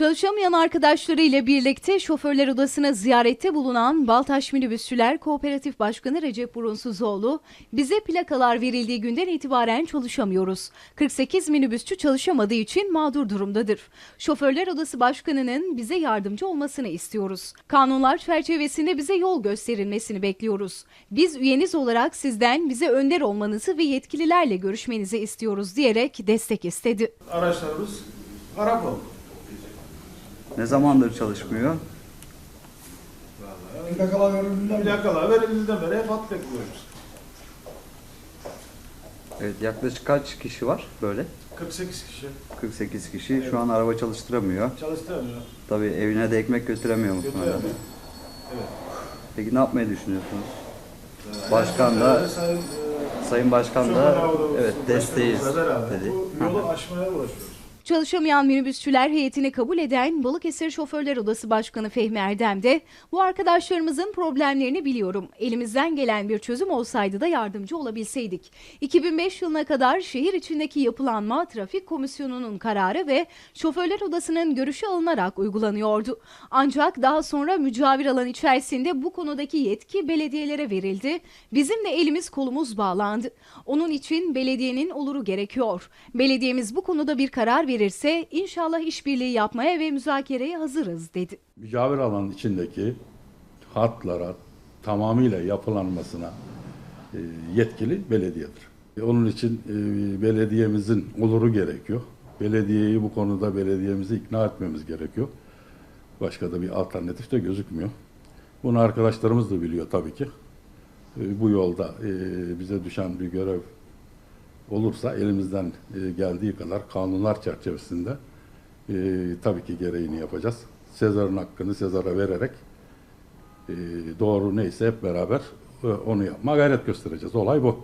Çalışamayan arkadaşlarıyla birlikte şoförler odasına ziyarette bulunan Baltaş Minibüsçüler Kooperatif Başkanı Recep Burunsuzoğlu, bize plakalar verildiği günden itibaren çalışamıyoruz. 48 minibüsçü çalışamadığı için mağdur durumdadır. Şoförler Odası Başkanı'nın bize yardımcı olmasını istiyoruz. Kanunlar çerçevesinde bize yol gösterilmesini bekliyoruz. Biz üyeniz olarak sizden bize önder olmanızı ve yetkililerle görüşmenizi istiyoruz diyerek destek istedi. Araçlarımız harap oldu. Ne zamandır çalışmıyor? Plakalar verildiğinden beri. Plakalar verildiğinden beri hep hat bekliyoruz. Evet yaklaşık kaç kişi var böyle? 48 kişi 48 kişi. Şu an araba çalıştıramıyor. çalıştıramıyor. Tabii evine de ekmek götüremiyor muhtemelen. Götüremiyor. Evet. Peki ne yapmayı düşünüyorsunuz? Başkan da, Sayın, e, Sayın Başkan da evet desteğiz Başkanımızla beraber dedi. Bu yolu aşmaya uğraşıyoruz. Çalışamayan minibüsçüler heyetini kabul eden Balıkesir Şoförler Odası Başkanı Fehmi Erdem de bu arkadaşlarımızın problemlerini biliyorum. Elimizden gelen bir çözüm olsaydı da yardımcı olabilseydik. 2005 yılına kadar şehir içindeki yapılanma trafik komisyonunun kararı ve Şoförler Odası'nın görüşü alınarak uygulanıyordu. Ancak daha sonra mücavir alan içerisinde bu konudaki yetki belediyelere verildi. Bizim de elimiz kolumuz bağlandı. Onun için belediyenin oluru gerekiyor. Belediyemiz bu konuda bir karar verirse inşallah işbirliği yapmaya ve müzakereye hazırız dedi. mücavir alanın içindeki hatlara tamamıyla yapılanmasına e, yetkili belediyedir. E, Onun için e, belediyemizin oluru gerekiyor. Belediyeyi bu konuda belediyemizi ikna etmemiz gerekiyor. Başka da bir alternatif de gözükmüyor. Bunu arkadaşlarımız da biliyor tabii ki. Bu yolda bize düşen bir görev olursa elimizden e, geldiği kadar kanunlar çerçevesinde e, tabii ki gereğini yapacağız. Sezar'ın hakkını Sezar'a vererek e, doğru neyse hep beraber onu yapma gayret göstereceğiz. Olay bu.